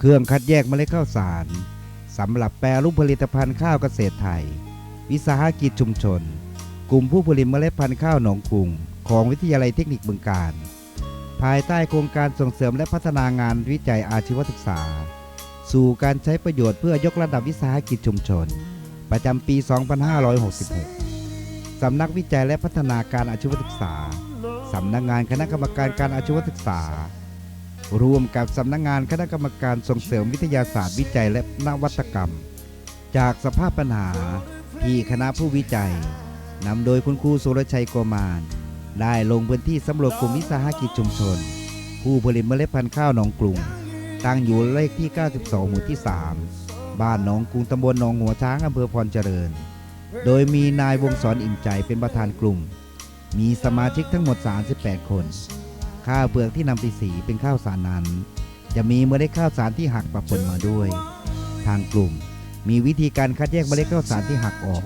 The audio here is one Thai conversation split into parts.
เครื่องคัดแยกเมล็ดข้าวสารสำหรับแปรรูปผลิตภัณฑ์ข้าวเกษตรไทย วิสาหกิจชุมชน กลุ่มผู้ผลิตเมล็ดพันธุ์ข้าวหนองกุงของวิทยาลัยเทคนิคบึงการ ภายใต้โครงการส่งเสริมและพัฒนางานวิจัยอาชีวศึกษา สู่การใช้ประโยชน์เพื่อยกระดับวิสาหกิจชุมชน ประจำปี 2566 สำนักวิจัยและพัฒนาการอาชีวศึกษา สำนักงานคณะกรรมการการอาชีวศึกษา ร่วมกับสำนักงานคณะกรรมการส่งเสริมวิทยาศาสตร์วิจัยและนวัตกรรม จากสภาพปัญหาที่คณะผู้วิจัยนำโดยคุณครูสุรชัยโกมานได้ลงพื้นที่สำรวจกลุ่มวิสาหกิจชุมชน ผู้ผลิตเมล็ดพันธุ์ข้าวหนองกรุง ตั้งอยู่เลขที่ 92 หมู่ที่ 3 บ้านหนองกรุงตำบลหนองหัวช้างอำเภอพรเจริญ โดยมีนายวงศรอิ่มใจเป็นประธานกลุ่ม มีสมาชิกทั้งหมด 38 คน ข้าวเปลือกที่นำไปสีเป็นข้าวสารนั้น จะมีเมล็ดข้าวสารที่หักปะปนมาด้วย ทางกลุ่มมีวิธีการคัดแยกเมล็ดข้าวสารที่หักออก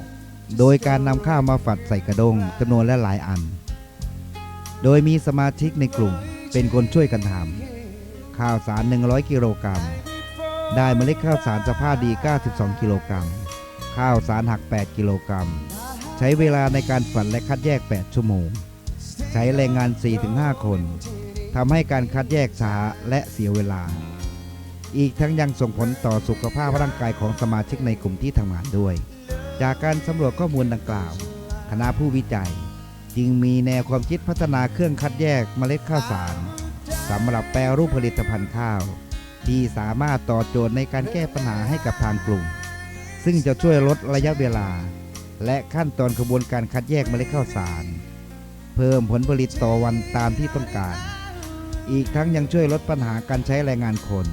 โดยการนำข้าวมาฝัดใส่กระดงจำนวนและหลายอัน โดยมีสมาชิกในกลุ่มเป็นคนช่วยกันทำข้าวสาร 100 กิโลกรัม ได้เมล็ดข้าวสารสภาพดี 92 กิโลกรัม ข้าวสารหัก 8 กิโลกรัม ใช้เวลาในการฝัดและคัดแยก 8 ชั่วโมง ใช้แรงงาน 4-5 คนทำให้การคัดแยกช้าและเสียเวลา อีกทั้งยังส่งผลต่อสุขภาพร่างกายของสมาชิกในกลุ่มที่ทำงานด้วย จากการสำรวจข้อมูลดังกล่าว คณะผู้วิจัย จึงมีแนวความคิดพัฒนาเครื่องคัดแยกเมล็ดข้าวสารสำหรับแปรรูปผลิตภัณฑ์ข้าว ที่สามารถตอบโจทย์ในการแก้ปัญหาให้กับทางกลุ่ม ซึ่งจะช่วยลดระยะเวลา และขั้นตอนกระบวนการคัดแยกเมล็ดข้าวสาร เพิ่มผลผลิตต่อวันตามที่ต้องการ อีกทั้งยังช่วยลดปัญหาการใช้แรงงานคน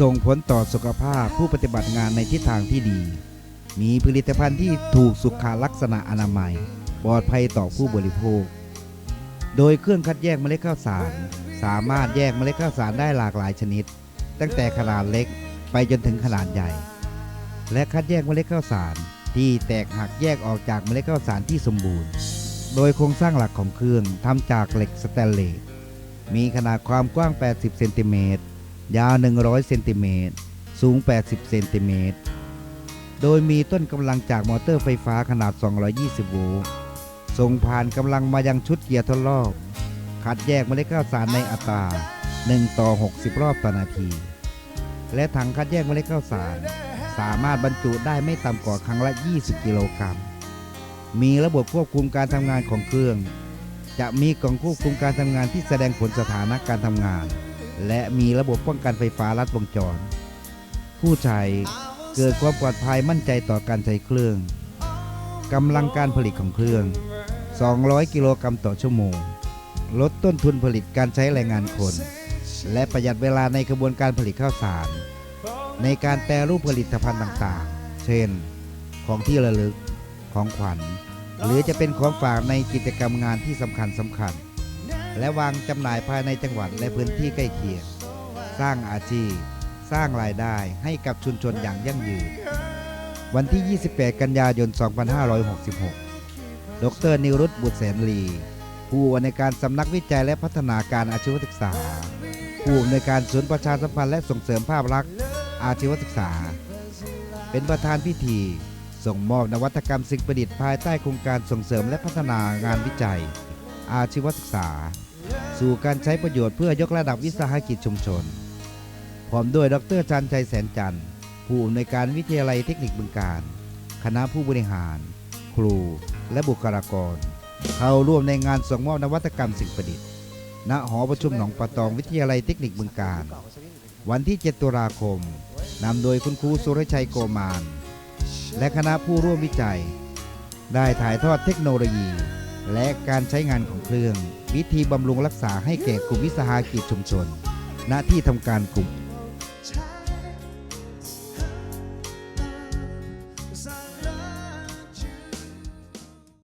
ส่งผลต่อสุขภาพผู้ปฏิบัติงานในทิศทางที่ดี มีผลิตภัณฑ์ที่ถูกสุขลักษณะอนามัย ปลอดภัยต่อผู้บริโภค โดยเครื่องคัดแยกเมล็ดข้าวสาร สามารถแยกเมล็ดข้าวสารได้หลากหลายชนิด ตั้งแต่ขนาดเล็กไปจนถึงขนาดใหญ่ และคัดแยกเมล็ดข้าวสารที่แตกหักแยกออกจากเมล็ดข้าวสารที่สมบูรณ์ โดยโครงสร้างหลักของเครื่องทำจากเหล็กสแตนเลส มีขนาดความกว้าง 80 เซนติเมตร ยาว 100 เซนติเมตร สูง 80 เซนติเมตร โดยมีต้นกำลังจากมอเตอร์ไฟฟ้าขนาด 220 โวลต์ ส่งผ่านกำลังมายังชุดเกียร์ทดรอบ คัดแยกเมล็ดข้าวสารในอัตรา 1 ต่อ 60 รอบต่อนาที และถังคัดแยกเมล็ดข้าวสาร สามารถบรรจุได้ไม่ต่ำกว่าครั้งละ 20 กิโลกรัม มีระบบควบคุมการทำงานของเครื่อง จะมีกล่องควบคุมการทำงานที่แสดงผลสถานะการทำงาน และมีระบบป้องกันไฟฟ้าลัดวงจร ผู้ใช้เกิดความปลอดภัยมั่นใจต่อการใช้เครื่องกำลังการผลิตของเครื่อง 200 กิโลกรัมต่อชั่วโมง ลดต้นทุนผลิตการใช้แรงงานคน และประหยัดเวลาในกระบวนการผลิตข้าวสาร ในการแปรรูปผลิตภัณฑ์ต่างๆ เช่น ของที่ระลึก ของขวัญ หรือจะเป็นของฝากในกิจกรรมงานที่สำคัญสำคัญ และวางจำหน่ายภายในจังหวัดและพื้นที่ใกล้เคียง สร้างอาชีพ สร้างรายได้ให้กับชุมชนอย่างยั่งยืน วันที่ 28 กันยายน 2566 ดรนิรุตบุตรแสนลี ผู้อำนวยการสำนักวิจัยและพัฒนาการอาชีวศึกษา ผู้อำนวยการศูนย์ประชาสัมพันธ์และส่งเสริมภาพลักษณ์อาชีวศึกษา เป็นประธานพิธี ส่งมอบนวัตกรรมสิ่งประดิษฐ์ภายใต้โครงการส่งเสริมและพัฒนางานวิจัย อาชีวศึกษา สู่การใช้ประโยชน์เพื่อยกระดับวิสาหกิจชุมชน พร้อมด้วยดรชันชัยแสนจันทร์ ผู้อำนวยการวิทยาลัยเทคนิคบึงการ คณะผู้บริหาร ครู และบุคลากร เข้าร่วมในงานส่งมอบนวัตกรรมสิ่งประดิษฐ์ ณ หอประชุมหนองปะตองวิทยาลัยเทคนิคบึงการ วันที่ 7 ตุลาคมนำโดยคุณครูสุรชัยโกมาน และคณะผู้ร่วมวิจัย ได้ถ่ายทอดเทคโนโลยี และการใช้งานของเครื่อง วิธีบำรุงรักษาให้แก่กลุ่มวิสาหกิจชุมชน ณที่ทำการกลุ่ม